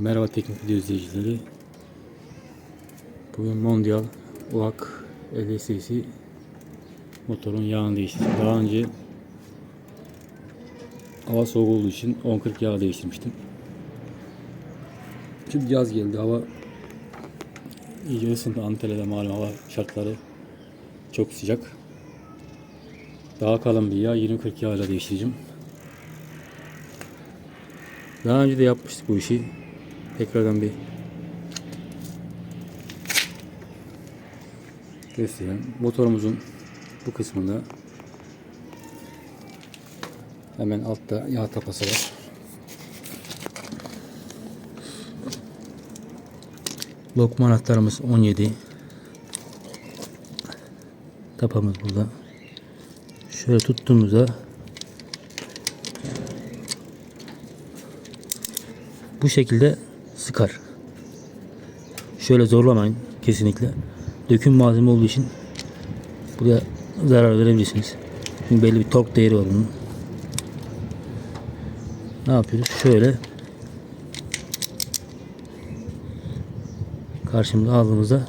Merhaba teknik video izleyicileri. Bugün Mondial UAK 50 cc motorun yağını değiştirdim. Daha önce hava soğuk olduğu için 1040 yağ değiştirmiştim. Şimdi yaz geldi. Hava iyice ısındı. Antalya'da malum hava şartları çok sıcak. Daha kalın bir yağ 20-40 yağ ile değiştireceğim. Daha önce de yapmıştık bu işi. Tekrardan bir göstereyim. Motorumuzun bu kısmında hemen altta yağ tapası var. Lokma anahtarımız 17. Tapamız burada. Şöyle tuttuğumuzda bu şekilde sıkar. Şöyle zorlamayın kesinlikle. Döküm malzeme olduğu için buraya zarar verebilirsiniz. Çünkü belli bir tork değeri var bunun. Ne yapıyoruz? Şöyle karşımda aldığımızda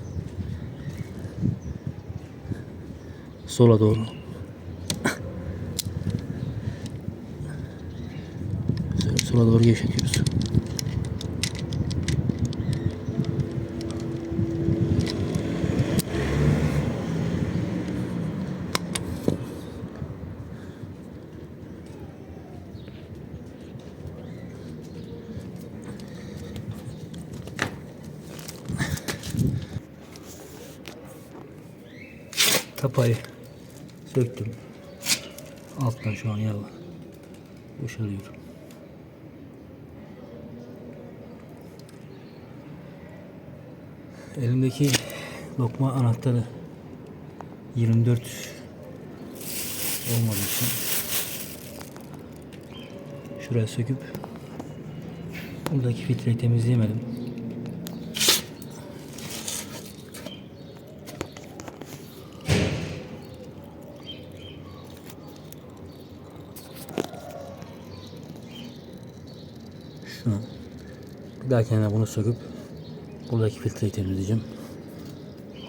sola doğru sola doğru gevşetiyoruz. Tapayı söktüm. Alttan şu an yağ var. Boşalıyor. Elimdeki lokma anahtarı 24 olmadığı için şuraya söküp buradaki filtreyi temizleyemedim. Şunu bir dahakine bunu söküp buradaki filtreyi temizleyeceğim.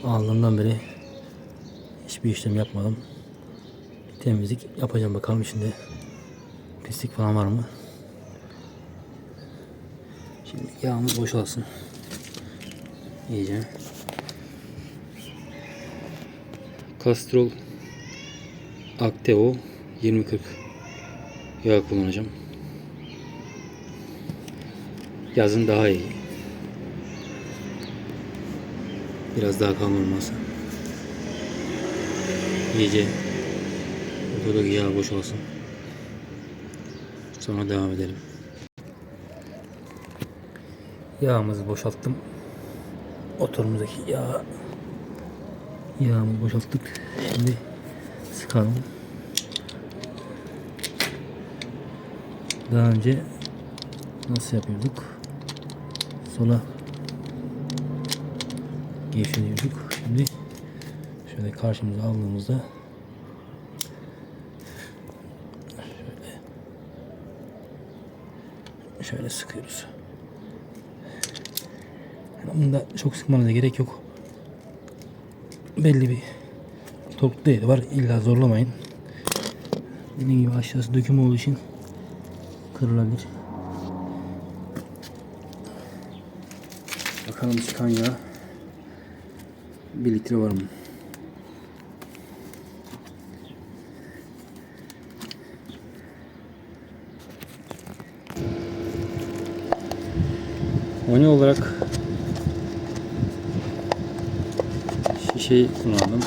Aldığımdan beri hiçbir işlem yapmadım. Temizlik yapacağım bakalım içinde pislik falan var mı? Şimdi yağımız boşalsın. İyice. Castrol Acteo 2040 yağ kullanacağım. Yazın daha iyi. Biraz daha kalın olması. İyice ortadaki yağ boşalsın. Sonra devam edelim. Yağımızı boşalttım. Motorumuzdaki yağ yağımızı boşalttık. Şimdi sıkalım. Daha önce nasıl yapıyorduk? Sola gevşeliyorduk. Şimdi şöyle karşımıza aldığımızda şöyle şöyle sıkıyoruz. Bunda çok sıkmanıza gerek yok. Belli bir tork değeri var. İlla zorlamayın. Dediğim gibi aşağısı döküm olduğu için kırılabilir. Bakalım çıkan yağ 1 litre var mı? Oni olarak şişeyi kullandım.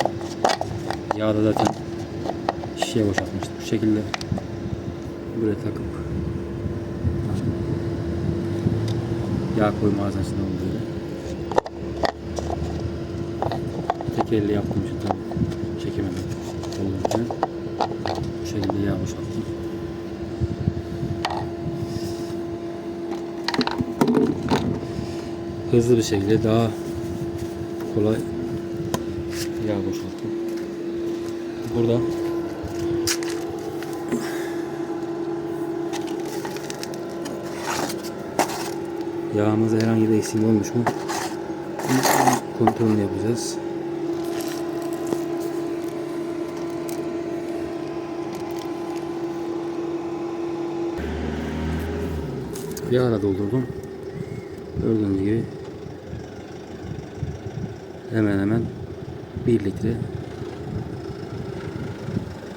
Yağda zaten şişeye boşaltmıştım. Bu şekilde buraya takıp yağ koyma malzemesinde olduğu gibi. Tek elle yaptığım için tabii çekemedim. Bu şekilde yağ boşalttım. Hızlı bir şekilde daha kolay yağ boşalttım. Burada Yağımızda herhangi bir eksiklik olmuş mu? Kontrolünü yapacağız. Yağla doldurdum. Gördüğünüz gibi hemen hemen 1 litre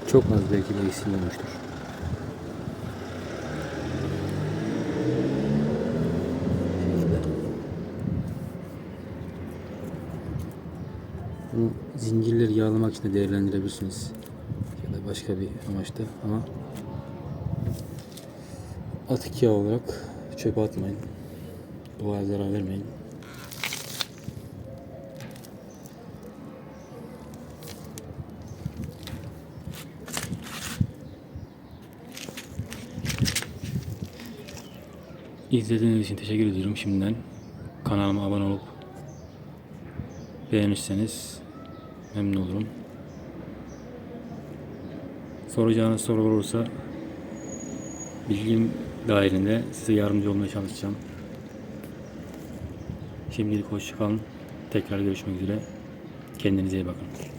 çok az belki bir eksiklik olmuştur. Bunu zincirleri yağlamak için de değerlendirebilirsiniz. Ya da başka bir amaçta ama atık yağ olarak çöpe atmayın. Doğaya zarar vermeyin. İzlediğiniz için teşekkür ediyorum şimdiden. Kanalıma abone olup beğenirseniz memnun olurum. Soracağınız sorular olursa bilgim dahilinde size yardımcı olmaya çalışacağım. Şimdilik hoşçakalın. Tekrar görüşmek üzere. Kendinize iyi bakın.